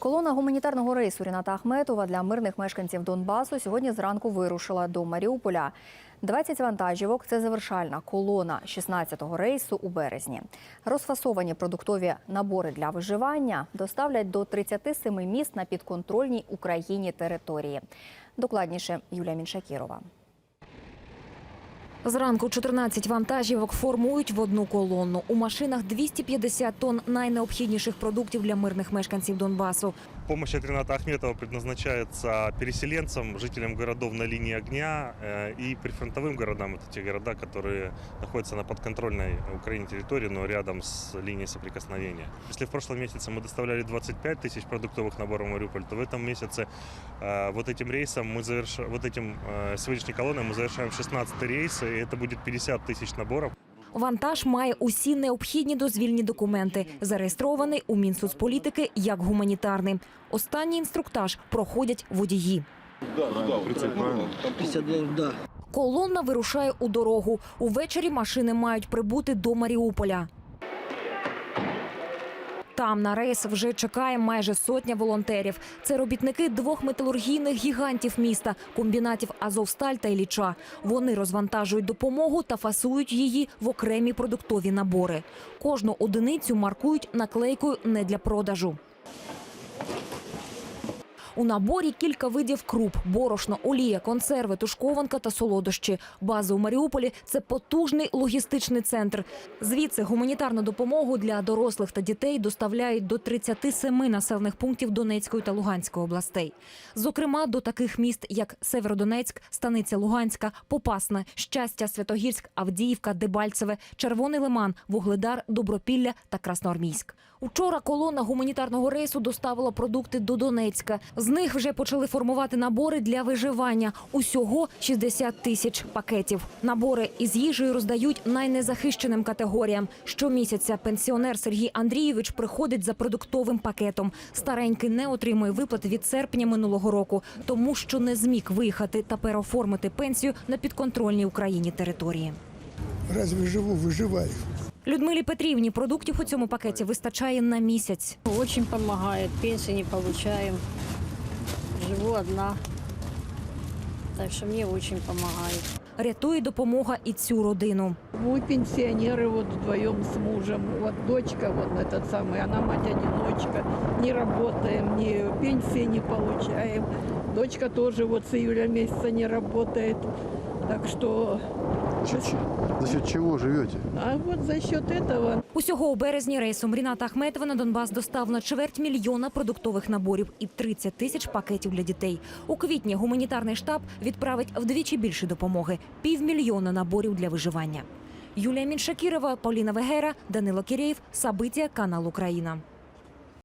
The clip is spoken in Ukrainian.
Колона гуманітарного рейсу Ріната Ахметова для мирних мешканців Донбасу сьогодні зранку вирушила до Маріуполя. 20 вантажівок це завершальна колона 16-го рейсу у березні. Розфасовані продуктові набори для виживання доставлять до 37 міст на підконтрольній Україні території. Докладніше Юлія Міншакірова. Зранку 14 вантажівок формують в одну колонну. У машинах 250 тонн найнеобхідніших продуктів для мирних мешканців Донбасу. Помощь от Рената Ахметова предназначается переселенцам, жителям городов на линии огня э, и прифронтовым городам. Это те города, которые находятся на подконтрольной Украине территории, но рядом с линией соприкосновения. Если в прошлом месяце мы доставляли 25 тысяч продуктовых наборов в Мариуполь, то в этом месяце э, вот этим рейсом мы завершаем, вот этим э, сегодняшней колонной мы завершаем 16 рейс, и это будет 50 тысяч наборов. Вантаж має усі необхідні дозвільні документи, зареєстрований у Мінсоцполітики як гуманітарний. Останній інструктаж проходять водії. 59, да. Колонна вирушає у дорогу. Увечері машини мають прибути до Маріуполя. Там на рейс вже чекає майже сотня волонтерів. Це робітники двох металургійних гігантів міста комбінатів Азовсталь та Ілліча. Вони розвантажують допомогу та фасують її в окремі продуктові набори. Кожну одиницю маркують наклейкою не для продажу. У наборі кілька видів круп: борошно, олія, консерви, тушкованка та солодощі. База у Маріуполі це потужний логістичний центр. Звідси гуманітарну допомогу для дорослих та дітей доставляють до 37 населених пунктів Донецької та Луганської областей. Зокрема, до таких міст, як Северодонецьк, Станиця Луганська, Попасна, Щастя, Святогірськ, Авдіївка, Дебальцеве, Червоний Лиман, Вугледар, Добропілля та Красноармійськ. Учора колона гуманітарного рейсу доставила продукти до Донецька. З них вже почали формувати набори для виживання. Усього 60 тисяч пакетів. Набори із їжею роздають найнезахищеним категоріям. Щомісяця пенсіонер Сергій Андрійович приходить за продуктовим пакетом. Старенький не отримує виплати від серпня минулого року, тому що не зміг виїхати та переоформити пенсію на підконтрольній Україні території. Разве живу, выживаю. Людмилі Петрівні продуктів у цьому пакеті вистачає на місяць. Очень помогает, пенсии не получаем Живу одна. Так что мне очень помогает. Рятує допомога і цю родину. Мы пенсионеры вот вдвоем с мужем. Вот дочка, вот этот самый, она мать-одиночка. Не работаем, ни пенсии не получаем. Дочка тоже вот с июля месяца не работает. Так что, За счет- чего живете? а вот за счет этого Усього у березні рейсом Ріната Ахметова на Донбас доставлено чверть мільйона продуктових наборів і 30 тисяч пакетів для дітей. У квітні гуманітарний штаб відправить вдвічі більше допомоги півмільйона наборів для виживання. Юлія Міншакірова, Поліна Вегера, Данило Кірєєв, Сабиття, канал Україна.